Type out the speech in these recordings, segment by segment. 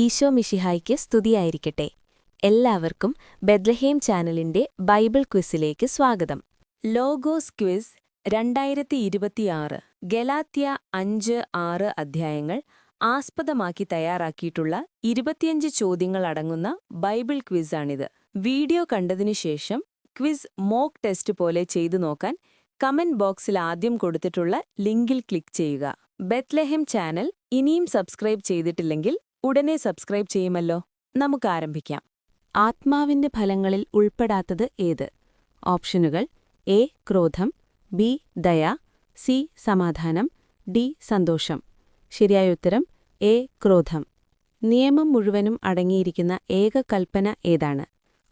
ഈശോ മിഷിഹായ്ക്ക് സ്തുതിയായിരിക്കട്ടെ. എല്ലാവർക്കും ബെദ്ലഹേം ചാനലിന്റെ ബൈബിൾ ക്വിസിലേക്ക് സ്വാഗതം. ലോഗോസ് ക്വിസ് രണ്ടായിരത്തി ഇരുപത്തിയാറ് ഗലാത്യ അഞ്ച് ആറ് അധ്യായങ്ങൾ ആസ്പദമാക്കി തയ്യാറാക്കിയിട്ടുള്ള ഇരുപത്തിയഞ്ച് ചോദ്യങ്ങൾ അടങ്ങുന്ന ബൈബിൾ ക്വിസാണിത്. വീഡിയോ കണ്ടതിനു ശേഷം ക്വിസ് മോക്ക് ടെസ്റ്റ് പോലെ ചെയ്തു നോക്കാൻ കമന്റ് ബോക്സിൽ ആദ്യം കൊടുത്തിട്ടുള്ള ലിങ്കിൽ ക്ലിക്ക് ചെയ്യുക. ബെത്ലഹെം ചാനൽ ഇനിയും സബ്സ്ക്രൈബ് ചെയ്തിട്ടില്ലെങ്കിൽ ഉടനെ സബ്സ്ക്രൈബ് ചെയ്യുമല്ലോ. നമുക്ക് ആരംഭിക്കാം. ആത്മാവിന്റെ ഫലങ്ങളിൽ ഉൾപ്പെടാത്തത് ഏത്? ഓപ്ഷനുകൾ എ. ക്രോധം ബി. ദയ സി. സമാധാനം ഡി. സന്തോഷം. ശരിയായ ഉത്തരം എ. ക്രോധം. നിയമം മുഴുവനും അടങ്ങിയിരിക്കുന്ന ഏക കൽപ്പന ഏതാണ്?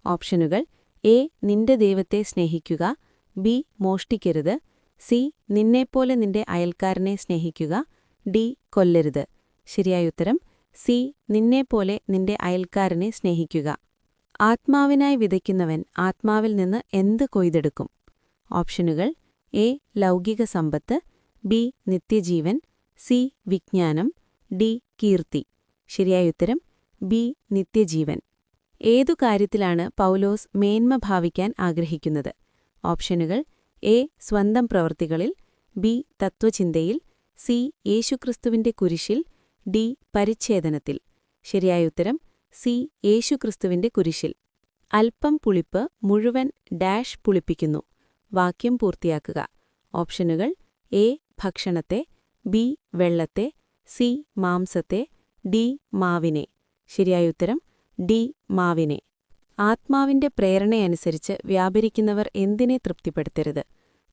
ഓപ്ഷനുകൾ എ. നിന്റെ ദൈവത്തെ സ്നേഹിക്കുക ബി. മോഷ്ടിക്കരുത് സി. നിന്നെപ്പോലെ നിന്റെ അയൽക്കാരനെ സ്നേഹിക്കുക ഡി. കൊല്ലരുത്. ശരിയായ ഉത്തരം സി നിന്നെപ്പോലെ നിന്റെ അയൽക്കാരനെ സ്നേഹിക്കുക. ആത്മാവിനായി വിതയ്ക്കുന്നവൻ ആത്മാവിൽ നിന്ന് എന്ത് കൊയ്തെടുക്കും? ഓപ്ഷനുകൾ എ ലൗകിക സമ്പത്ത് ബി നിത്യജീവൻ സി വിജ്ഞാനം ഡി കീർത്തി. ശരിയായ ഉത്തരം ബി നിത്യജീവൻ. ഏതു കാര്യത്തിലാണ് പൗലോസ് മേന്മ ഭാവിക്കാൻ ആഗ്രഹിക്കുന്നത്? ഓപ്ഷനുകൾ എ സ്വന്തം പ്രവൃത്തികളിൽ ബി തത്വചിന്തയിൽ സി യേശുക്രിസ്തുവിന്റെ കുരിശിൽ ഡി പരിച്ഛേദനത്തിൽ. ശരിയായ ഉത്തരം സി യേശുക്രിസ്തുവിന്റെ കുരിശിൽ. അല്പം പുളിപ്പ് മുഴുവൻ ഡാഷ് പുളിപ്പിക്കുന്നു. വാക്യം പൂർത്തിയാക്കുക. ഓപ്ഷനുകൾ എ ഭക്ഷണത്തെ ബി വെള്ളത്തെ സി മാംസത്തെ ഡി മാവിനെ. ശരിയായ ഉത്തരം ഡി മാവിനെ. ആത്മാവിന്റെ പ്രേരണയനുസരിച്ച് വ്യാപരിക്കുന്നവർ എന്തിനെ തൃപ്തിപ്പെടുത്തരുത്?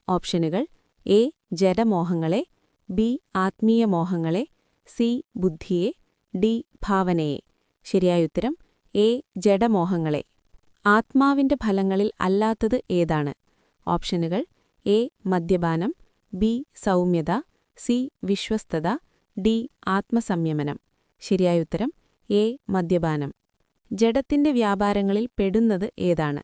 ഓപ്ഷനുകൾ എ ജഡമോഹങ്ങളെ ബി ആത്മീയ മോഹങ്ങളെ സി ബുദ്ധിയെ ഡി ഭാവനയെ. ശരിയായ ഉത്തരം എ ജഡമോഹങ്ങളെ. ആത്മാവിന്റെ ഫലങ്ങളിൽ അല്ലാത്തത് ഏതാണ്? ഓപ്ഷനുകൾ എ മദ്യപാനം ബി സൗമ്യത സി വിശ്വസ്തത ഡി ആത്മസംയമനം. ശരിയായ ഉത്തരം എ മദ്യപാനം. ജഡത്തിന്റെ വ്യാപാരങ്ങളിൽ പെടുന്നത് ഏതാണ്?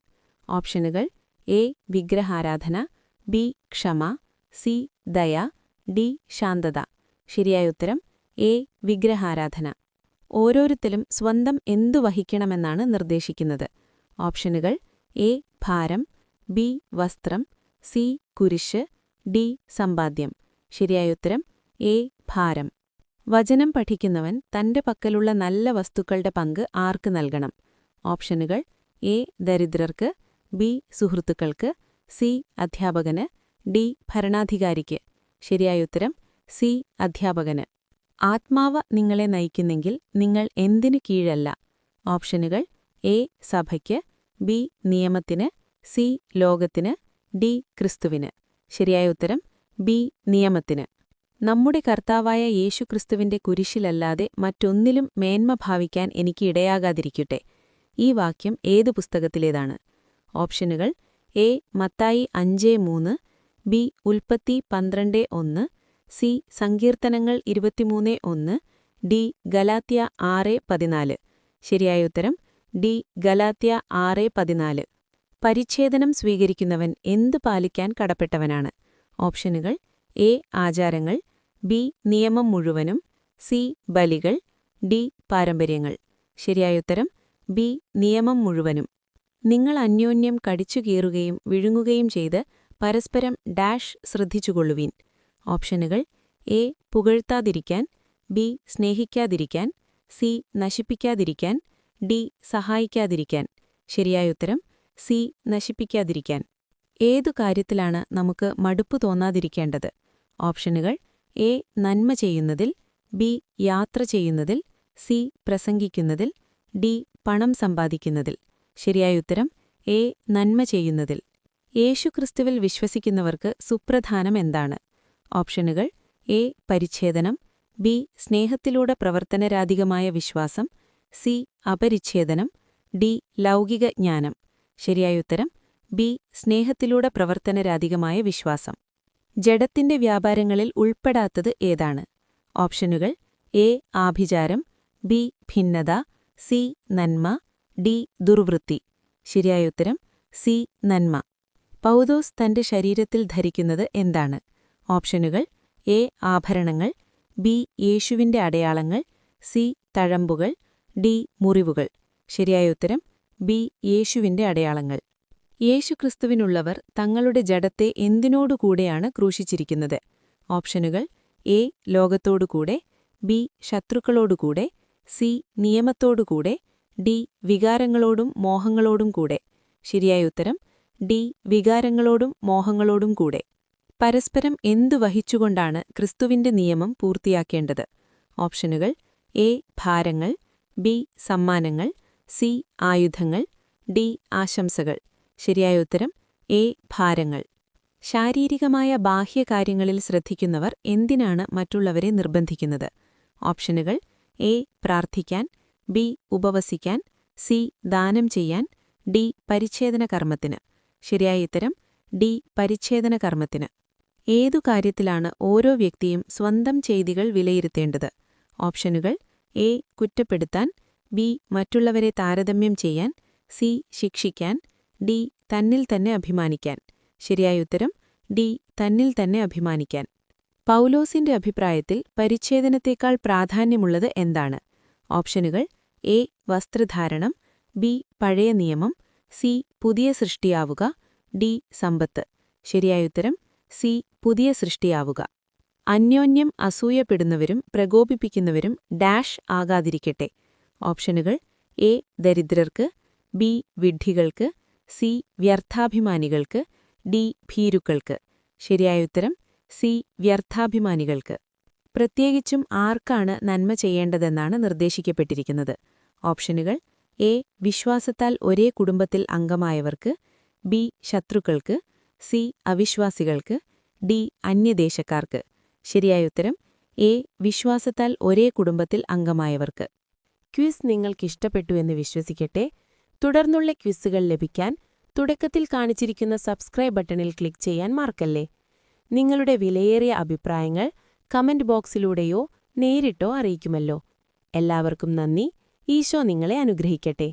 ഓപ്ഷനുകൾ എ വിഗ്രഹാരാധന ബി ക്ഷമ സി ദയ ഡി ശാന്തത. ശരിയായ ഉത്തരം എ. വിഗ്രഹാരാധന. ഓരോരുത്തരും സ്വന്തം എന്തു വഹിക്കണമെന്നാണ് നിർദ്ദേശിക്കുന്നത്. ഓപ്ഷനുകൾ എ. ഭാരം ബി. വസ്ത്രം സി. കുരിശ് ഡി. സമ്പാദ്യം. ശരിയായ ഉത്തരം എ. ഭാരം. വചനം പഠിക്കുന്നവൻ തന്റെ പക്കലുള്ള നല്ല വസ്തുക്കളുടെ പങ്ക് ആർക്ക് നൽകണം? ഓപ്ഷനുകൾ എ. ദരിദ്രർക്ക് ബി. സുഹൃത്തുക്കൾക്ക് സി. അധ്യാപകന് ഡി. ഭരണാധികാരിക്ക്. ശരിയായ ഉത്തരം സി. അധ്യാപകന്. ആത്മാവ് നിങ്ങളെ നയിക്കുന്നെങ്കിൽ നിങ്ങൾ എന്തിനു കീഴല്ല? ഓപ്ഷനുകൾ എ സഭയ്ക്ക് ബി നിയമത്തിന് സി ലോകത്തിന് ഡി ക്രിസ്തുവിന്. ശരിയായ ഉത്തരം ബി നിയമത്തിന്. നമ്മുടെ കർത്താവായ യേശുക്രിസ്തുവിന്റെ കുരിശിലല്ലാതെ മറ്റൊന്നിലും മേന്മ ഭാവിക്കാൻ എനിക്ക് ഇടയാകാതിരിക്കട്ടെ. ഈ വാക്യം ഏത് പുസ്തകത്തിലേതാണ്? ഓപ്ഷനുകൾ എ മത്തായി അഞ്ച് മൂന്ന് ബി ഉൽപ്പത്തി പന്ത്രണ്ട് ഒന്ന് സി സങ്കീർത്തനങ്ങൾ ഇരുപത്തിമൂന്ന് ഒന്ന് ഡി ഗലാത്യ ആറ് പതിനാല്. ശരിയായ ഉത്തരം ഡി ഗലാത്യ ആറ് പതിനാല്. പരിച്ഛേദനം സ്വീകരിക്കുന്നവൻ എന്ത് പാലിക്കാൻ കടപ്പെട്ടവനാണ്? ഓപ്ഷനുകൾ എ ആചാരങ്ങൾ ബി നിയമം മുഴുവനും സി ബലികൾ ഡി പാരമ്പര്യങ്ങൾ. ശരിയായ ഉത്തരം ബി നിയമം മുഴുവനും. നിങ്ങൾ അന്യോന്യം കടിച്ചു കീറുകയും വിഴുങ്ങുകയും ചെയ്ത് പരസ്പരം ഡാഷ് ശ്രദ്ധിച്ചുകൊള്ളുവീൻ. ഓപ്ഷനുകൾ എ പുകഴ്ത്താതിരിക്കാൻ ബി സ്നേഹിക്കാതിരിക്കാൻ സി നശിപ്പിക്കാതിരിക്കാൻ ഡി സഹായിക്കാതിരിക്കാൻ. ശരിയായ ഉത്തരം സി നശിപ്പിക്കാതിരിക്കാൻ. ഏതു കാര്യത്തിലാണ് നമുക്ക് മടുപ്പ് തോന്നാതിരിക്കേണ്ടത്? ഓപ്ഷനുകൾ എ നന്മ ചെയ്യുന്നതിൽ ബി യാത്ര ചെയ്യുന്നതിൽ സി പ്രസംഗിക്കുന്നതിൽ ഡി പണം സമ്പാദിക്കുന്നതിൽ. ശരിയായ ഉത്തരം എ നന്മ ചെയ്യുന്നതിൽ. യേശുക്രിസ്തുവിൽ വിശ്വസിക്കുന്നവർക്ക് സുപ്രധാനം എന്താണ്? ഓപ്ഷനുകൾ എ പരിച്ഛേദനം ബി സ്നേഹത്തിലൂടെ പ്രവർത്തനരാധികമായ വിശ്വാസം സി അപരിച്ഛേദനം ഡി ലൗകിക ജ്ഞാനം. ശരിയായ ഉത്തരം ബി സ്നേഹത്തിലൂടെ പ്രവർത്തനരാധികമായ വിശ്വാസം. ജഡത്തിന്റെ വ്യാപാരങ്ങളിൽ ഉൾപ്പെടാത്തത് ഏതാണ്? ഓപ്ഷനുകൾ എ ആഭിചാരം ബി ഭിന്നത സി നന്മ ഡി ദുർവൃത്തി. ശരിയായ ഉത്തരം സി നന്മ. പൗദോസ് തന്റെ ശരീരത്തിൽ ധരിക്കുന്നത് എന്താണ്? ഓപ്ഷനുകൾ എ ആഭരണങ്ങൾ ബി യേശുവിന്റെ അടയാളങ്ങൾ സി തഴമ്പുകൾ ഡി മുറിവുകൾ. ശരിയായ ഉത്തരം ബി യേശുവിന്റെ അടയാളങ്ങൾ. യേശുക്രിസ്തുവിനുള്ളവർ തങ്ങളുടെ ജഡത്തെ എന്തിനോടുകൂടെയാണ് ക്രൂശിച്ചിരിക്കുന്നത്? ഓപ്ഷനുകൾ എ ലോകത്തോടുകൂടെ ബി ശത്രുക്കളോടുകൂടെ സി നിയമത്തോടുകൂടെ ഡി വികാരങ്ങളോടും മോഹങ്ങളോടും കൂടെ. ശരിയായ ഉത്തരം ഡി വികാരങ്ങളോടും മോഹങ്ങളോടും കൂടെ. പരസ്പരം എന്തു വഹിച്ചുകൊണ്ടാണ് ക്രിസ്തുവിന്റെ നിയമം പൂർത്തിയാക്കേണ്ടത്? ഓപ്ഷനുകൾ എ ഭാരങ്ങൾ ബി സമ്മാനങ്ങൾ സി ആയുധങ്ങൾ ഡി ആശംസകൾ. ശരിയായ ഉത്തരം എ ഭാരങ്ങൾ. ശാരീരികമായ ബാഹ്യകാര്യങ്ങളിൽ ശ്രദ്ധിക്കുന്നവർ എന്തിനാണ് മറ്റുള്ളവരെ നിർബന്ധിക്കുന്നത്? ഓപ്ഷനുകൾ എ പ്രാർത്ഥിക്കാൻ ബി ഉപവസിക്കാൻ സി ദാനം ചെയ്യാൻ ഡി പരിച്ഛേദന കർമ്മത്തിന് ശരിയായ ഉത്തരം ഡി പരിച്ഛേദന കർമ്മത്തിന് ഏതു കാര്യത്തിലാണ് ഓരോ വ്യക്തിയും സ്വന്തം ചെയ്തികൾ വിലയിരുത്തേണ്ടത്? ഓപ്ഷനുകൾ എ. കുറ്റപ്പെടുത്താൻ ബി. മറ്റുള്ളവരെ താരതമ്യം ചെയ്യാൻ സി. ശിക്ഷിക്കാൻ ഡി. തന്നിൽ തന്നെ അഭിമാനിക്കാൻ. ശരിയായ ഉത്തരം ഡി. തന്നിൽ തന്നെ അഭിമാനിക്കാൻ. പൗലോസിന്റെ അഭിപ്രായത്തിൽ പരിച്ഛേദനത്തേക്കാൾ പ്രാധാന്യമുള്ളത് എന്താണ്? ഓപ്ഷനുകൾ എ. വസ്ത്രധാരണം ബി. പഴയ നിയമം സി. പുതിയ സൃഷ്ടിയാവുക ഡി. സമ്പത്ത്. ശരിയായ ഉത്തരം സി. പുതിയ സൃഷ്ടിയാവുക. അന്യോന്യം അസൂയപ്പെടുന്നവരും പ്രകോപിപ്പിക്കുന്നവരും ഡാഷ് ആകാതിരിക്കട്ടെ. ഓപ്ഷനുകൾ എ. ദരിദ്രർക്ക് ബി. വിഡ്ഢികൾക്ക് സി. വ്യർത്ഥാഭിമാനികൾക്ക് ഡി. ഭീരുക്കൾക്ക്. ശരിയായ ഉത്തരം സി. വ്യർത്ഥാഭിമാനികൾക്ക്. പ്രത്യേകിച്ചും ആർക്കാണ് നന്മ ചെയ്യേണ്ടതെന്നാണ് നിർദ്ദേശിക്കപ്പെട്ടിരിക്കുന്നത്. ഓപ്ഷനുകൾ എ. വിശ്വാസത്താൽ ഒരേ കുടുംബത്തിൽ അംഗമായവർക്ക് ബി. ശത്രുക്കൾക്ക് സി. അവിശ്വാസികൾക്ക് ഡി. അന്യദേശക്കാർക്ക്. ശരിയായ ഉത്തരം എ. വിശ്വാസത്താൽ ഒരേ കുടുംബത്തിൽ അംഗമായവർക്ക്. ക്വിസ് നിങ്ങൾക്കിഷ്ടപ്പെട്ടു എന്ന് വിശ്വസിക്കട്ടെ. തുടർന്നുള്ള ക്വിസുകൾ ലഭിക്കാൻ തുടക്കത്തിൽ കാണിച്ചിരിക്കുന്ന സബ്സ്ക്രൈബ് ബട്ടണിൽ ക്ലിക്ക് ചെയ്യാൻ മറക്കല്ലേ. നിങ്ങളുടെ വിലയേറിയ അഭിപ്രായങ്ങൾ കമന്റ് ബോക്സിലൂടെയോ നേരിട്ടോ അറിയിക്കുമല്ലോ. എല്ലാവർക്കും നന്ദി. ഈശോ നിങ്ങളെ അനുഗ്രഹിക്കട്ടെ.